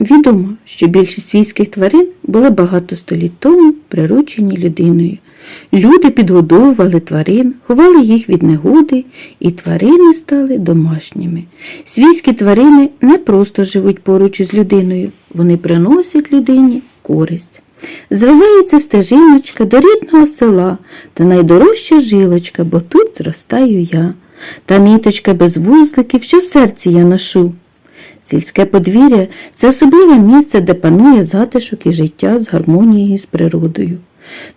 Відомо, що більшість свійських тварин були багато століть тому приручені людиною. Люди підгодовували тварин, ховали їх від негоди, і тварини стали домашніми. Свійські тварини не просто живуть поруч із людиною, вони приносять людині користь. Звивається стежиночка до рідного села, та найдорожча жилочка, бо тут зростаю я. Та ниточка без вузликів, що в серці я ношу. Сільське подвір'я це особливе місце, де панує затишок і життя з гармонією з природою.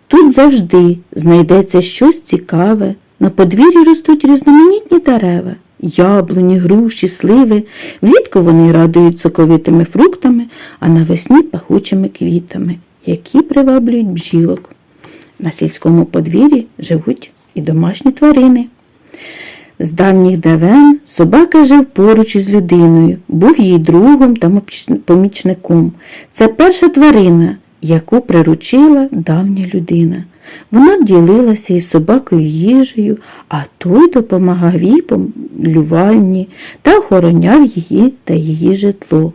Тут завжди знайдеться щось цікаве. На подвір'ї ростуть різноманітні дерева, яблуні, груші, сливи. Влітку вони радують соковитими фруктами, а навесні пахучими квітами, які приваблюють бджілок. На сільському подвір'ї живуть і домашні тварини. З давніх давен собака жив поруч із людиною, був її другом та помічником. Це перша тварина, яку приручила давня людина. Вона ділилася із собакою їжею, а той допомагав їй полюванні та охороняв її та її житло.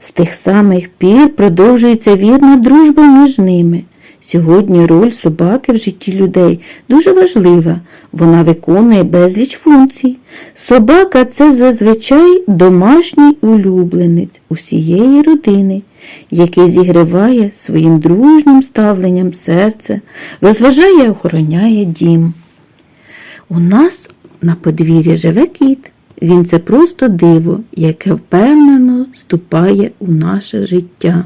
З тих самих пір продовжується вірна дружба між ними. Сьогодні роль собаки в житті людей дуже важлива. Вона виконує безліч функцій. Собака це зазвичай домашній улюбленець усієї родини, який зігріває своїм дружнім ставленням серце, розважає і охороняє дім. У нас на подвір'ї живе кіт. Він це просто диво, яке впевнено ступає у наше життя.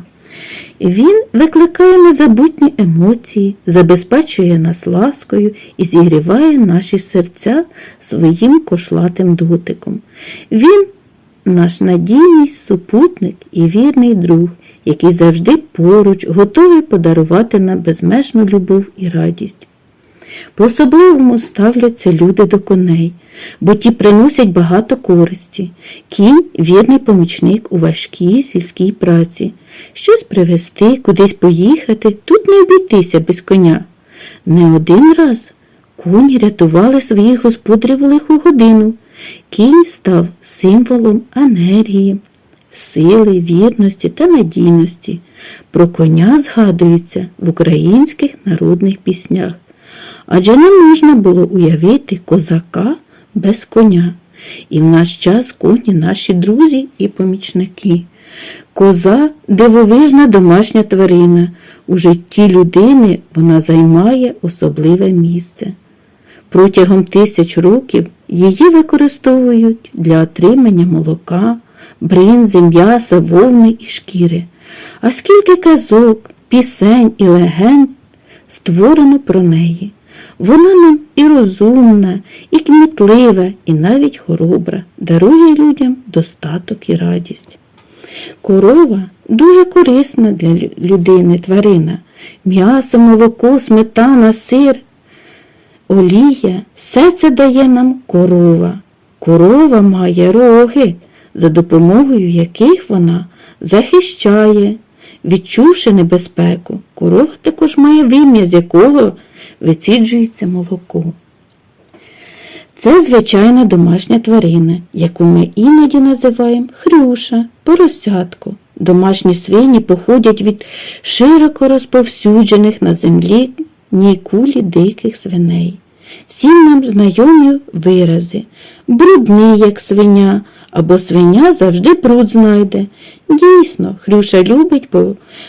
Він викликає незабутні емоції, забезпечує нас ласкою і зігріває наші серця своїм кошлатим дотиком. Він наш надійний супутник і вірний друг, який завжди поруч, готовий подарувати нам безмежну любов і радість. По-особливому ставляться люди до коней, бо ті приносять багато користі. Кінь вірний помічник у важкій сільській праці. Щось привезти, кудись поїхати, тут не обійтися без коня. Не один раз коні рятували своїх господарів у лиху годину. Кінь став символом енергії, сили, вірності та надійності. Про коня згадується в українських народних піснях адже не можна було уявити козака без коня. І в наш час коні наші друзі і помічники. Коза дивовижна домашня тварина. У житті людини вона займає особливе місце. Протягом тисяч років її використовують для отримання молока, бринзи, м'яса, вовни і шкіри. А скільки казок, пісень і легенд створено про неї. Вона нам і розумна, і кмітлива, і навіть хоробра, дарує людям достаток і радість. Корова дуже корисна для людини тварина. М'ясо, молоко, сметана, сир, олія все це дає нам корова. Корова має роги, за допомогою яких вона захищає. Відчувши небезпеку, корова також має вим'я, з якого виціджується молоко. Це звичайна домашня тварина, яку ми іноді називаємо хрюша, поросятко. Домашні свині походять від широко розповсюджених на землі ній кулі диких свиней. Всім нам знайомі вирази брудний, як свиня, або свиня завжди бруд знайде. Дійсно, Хрюша любить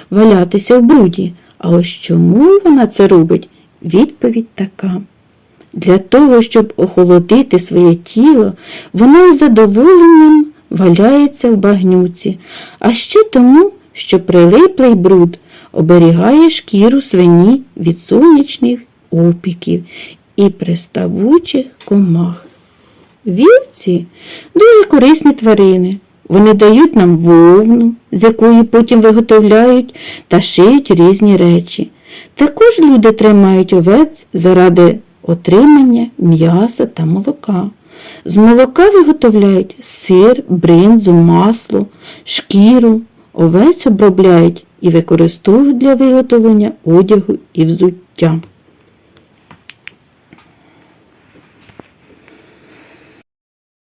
валятися в бруді. А ось чому вона це робить? Відповідь така. Для того, щоб охолодити своє тіло, вона із задоволенням валяється в багнюці, а ще тому, що прилиплий бруд оберігає шкіру свині від сонячних опіків і приставучих комах. Вівці дуже корисні тварини. Вони дають нам вовну, з якої потім виготовляють та шиють різні речі. Також люди тримають овець заради отримання м'яса та молока. З молока виготовляють сир, бринзу, масло, шкіру, овець обробляють і використовують для виготовлення одягу і взуття.